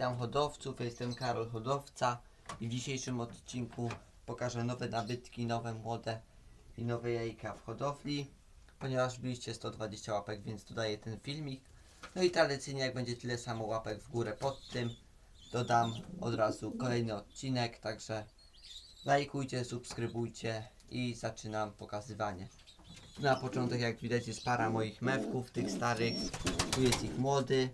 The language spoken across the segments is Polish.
Witam hodowców, jestem Karol Hodowca i w dzisiejszym odcinku pokażę nowe nabytki, nowe młode i nowe jajka w hodowli. Ponieważ byliście 120 łapek, więc dodaję ten filmik. No i tradycyjnie jak będzie tyle samo łapek w górę pod tym, dodam od razu kolejny odcinek, także lajkujcie, subskrybujcie i zaczynam pokazywanie. Na początek jak widać jest para moich mewków, tych starych, tu jest ich młody,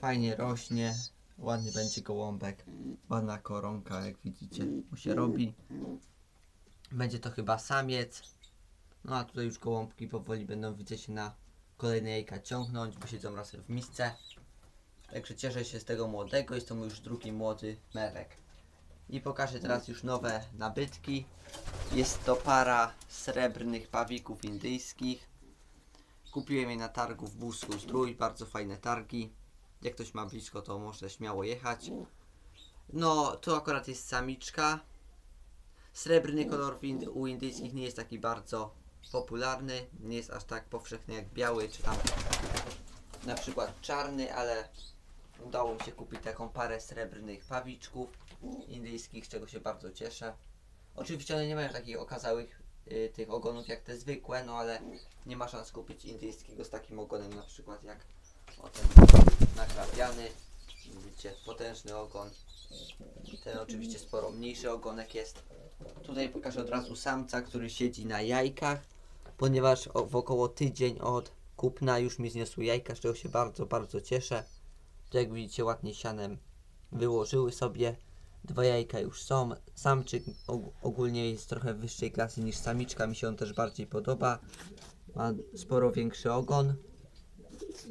fajnie rośnie, ładny będzie gołąbek, ładna koronka jak widzicie mu się robi. Będzie to chyba samiec, no a tutaj już gołąbki powoli będą widzę się na kolejne jajka ciągnąć, bo siedzą razem w misce. Także cieszę się z tego młodego, jest to mój już drugi młody mewek. I pokażę teraz już nowe nabytki. Jest to para srebrnych pawików indyjskich. Kupiłem je na targu w Busku Zdrój, bardzo fajne targi. Jak ktoś ma blisko, to może śmiało jechać. No, to akurat jest samiczka. Srebrny kolor u indyjskich nie jest taki bardzo popularny. Nie jest aż tak powszechny jak biały, czy tam na przykład czarny, ale udało mi się kupić taką parę srebrnych pawiczków indyjskich, z czego się bardzo cieszę. Oczywiście one nie mają takich okazałych y, tych ogonów jak te zwykłe, no ale nie ma szans kupić indyjskiego z takim ogonem na przykład jak o ten nakrapiany. Widzicie, potężny ogon. Ten oczywiście sporo mniejszy ogonek jest. Tutaj pokażę od razu samca, który siedzi na jajkach, ponieważ w około tydzień od kupna już mi zniosły jajka, z czego się bardzo, bardzo cieszę. To jak widzicie ładnie sianem wyłożyły sobie. Dwa jajka już są. Samczyk og- ogólnie jest trochę wyższej klasy niż samiczka, mi się on też bardziej podoba. Ma sporo większy ogon.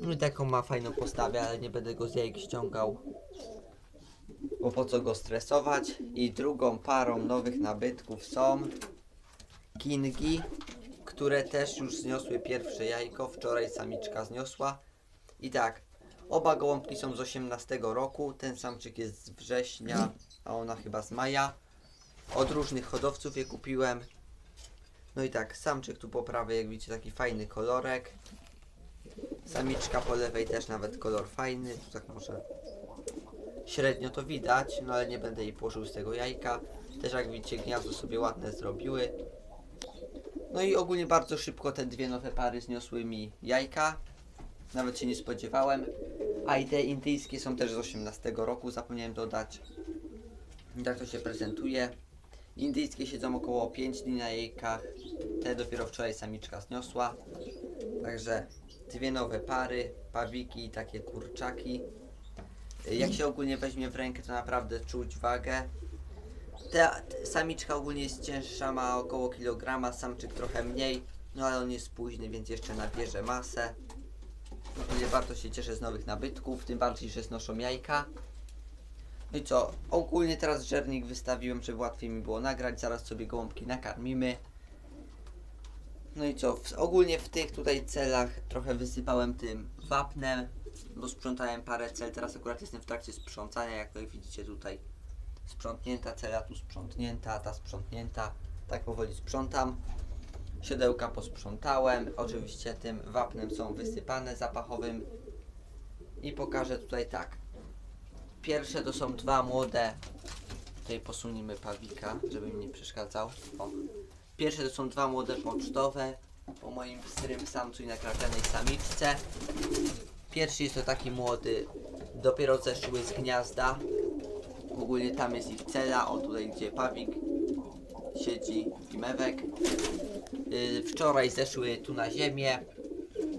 No taką ma fajną postawę, ale nie będę go z jajek ściągał. Bo po co go stresować? I drugą parą nowych nabytków są kingi, które też już zniosły pierwsze jajko. Wczoraj samiczka zniosła. I tak, oba gołąbki są z 18 roku. Ten samczyk jest z września, a ona chyba z maja. Od różnych hodowców je kupiłem. No i tak, samczyk tu po prawej, jak widzicie, taki fajny kolorek. Samiczka po lewej też nawet kolor fajny, tu tak może średnio to widać, no ale nie będę jej położył z tego jajka. Też jak widzicie gniazdo sobie ładne zrobiły. No i ogólnie bardzo szybko te dwie nowe pary zniosły mi jajka. Nawet się nie spodziewałem. A i te indyjskie są też z 18 roku, zapomniałem dodać. Tak to się prezentuje. Indyjskie siedzą około 5 dni na jajkach. Te dopiero wczoraj samiczka zniosła. Także dwie nowe pary, pawiki i takie kurczaki. Jak się ogólnie weźmie w rękę, to naprawdę czuć wagę. Ta t- samiczka ogólnie jest cięższa, ma około kilograma, samczyk trochę mniej, no ale on jest późny, więc jeszcze nabierze masę. Ogólnie bardzo się cieszę z nowych nabytków, tym bardziej, że znoszą jajka. No i co, ogólnie teraz żernik wystawiłem, żeby łatwiej mi było nagrać, zaraz sobie gołąbki nakarmimy. No i co, w, ogólnie w tych tutaj celach trochę wysypałem tym wapnem, bo sprzątałem parę cel, teraz akurat jestem w trakcie sprzątania, jak widzicie tutaj sprzątnięta cela, tu sprzątnięta, ta sprzątnięta, tak powoli sprzątam. Siodełka posprzątałem, oczywiście tym wapnem są wysypane zapachowym i pokażę tutaj tak. Pierwsze to są dwa młode, tutaj posunimy pawika, żeby mi nie przeszkadzał. O. Pierwsze to są dwa młode pocztowe po moim pstrym samcu i nakrapianej samiczce. Pierwszy jest to taki młody, dopiero zeszły z gniazda. Ogólnie tam jest ich cela, o tutaj gdzie pawik siedzi i mewek. Yy, wczoraj zeszły tu na ziemię.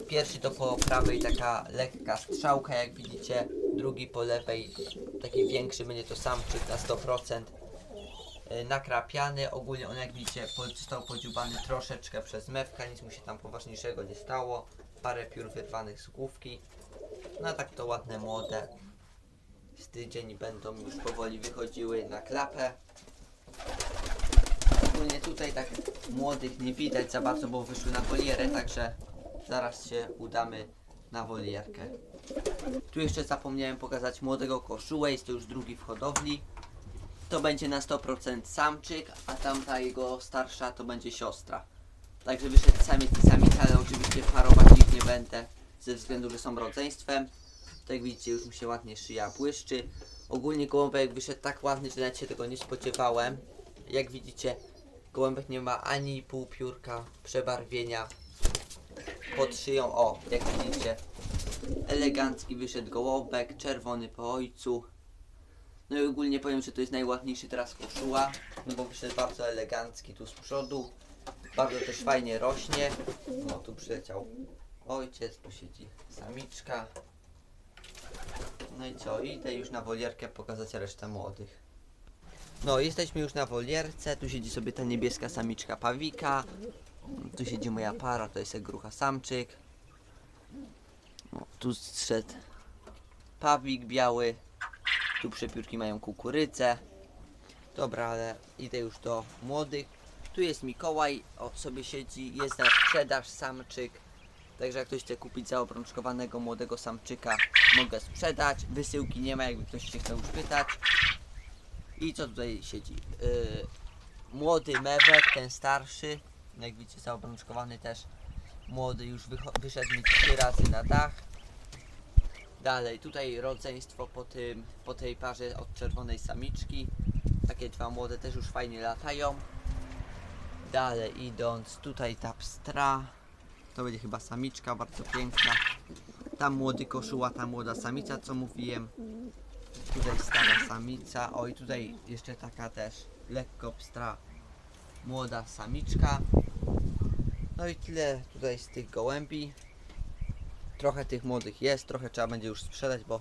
Pierwszy to po prawej taka lekka strzałka jak widzicie, drugi po lewej taki większy, będzie to samczyk na 100% yy, nakrapiany. Ogólnie on jak widzicie został podziubany troszeczkę przez mewka, nic mu się tam poważniejszego nie stało. Parę piór wyrwanych z główki. No a tak to ładne młode. Z tydzień będą już powoli wychodziły na klapę. Ogólnie tutaj tak młodych nie widać za bardzo, bo wyszły na wolierę, także zaraz się udamy na wolierkę. Tu jeszcze zapomniałem pokazać młodego koszulę, jest to już drugi w hodowli. To będzie na 100% samczyk, a tamta jego starsza to będzie siostra. Także wyszedł samiec i samica, ale oczywiście parować ich nie będę ze względu, że są rodzeństwem. Tak jak widzicie, już mu się ładnie szyja błyszczy. Ogólnie gołąbek wyszedł tak ładny, że nawet się tego nie spodziewałem. Jak widzicie, gołąbek nie ma ani półpiórka, przebarwienia pod szyją. O, jak widzicie, elegancki wyszedł gołąbek, czerwony po ojcu. No i ogólnie powiem, że to jest najładniejszy teraz koszula, no bo wyszedł bardzo elegancki tu z przodu. Bardzo też fajnie rośnie. No tu przyleciał ojciec, tu siedzi samiczka. No i co, idę już na wolierkę pokazać resztę młodych. No, jesteśmy już na wolierce, tu siedzi sobie ta niebieska samiczka pawika. Tu siedzi moja para, to jest grucha samczyk. O, tu zszedł pawik biały. Tu przepiórki mają kukurydzę. Dobra, ale idę już do młodych. Tu jest Mikołaj, o sobie siedzi, jest na sprzedaż samczyk. Także jak ktoś chce kupić zaobrączkowanego młodego samczyka, mogę sprzedać. Wysyłki nie ma, jakby ktoś się chciał już pytać. I co tutaj siedzi? Yy, młody mewek, ten starszy. Jak widzicie, zaobrączkowany też. Młody już wyszedł mi trzy razy na dach. Dalej, tutaj rodzeństwo po, tym, po tej parze od czerwonej samiczki. Takie dwa młode też już fajnie latają. Dalej idąc, tutaj ta pstra. To będzie chyba samiczka, bardzo piękna. Tam młody koszuła, ta młoda samica, co mówiłem. Tutaj stara samica. O i tutaj jeszcze taka też lekko pstra młoda samiczka. No i tyle tutaj z tych gołębi. Trochę tych młodych jest, trochę trzeba będzie już sprzedać, bo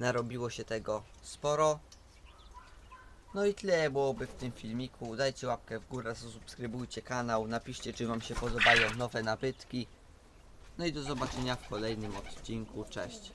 narobiło się tego sporo. No i tyle byłoby w tym filmiku. Dajcie łapkę w górę, zasubskrybujcie kanał, napiszcie czy Wam się podobają nowe nabytki. No i do zobaczenia w kolejnym odcinku. Cześć.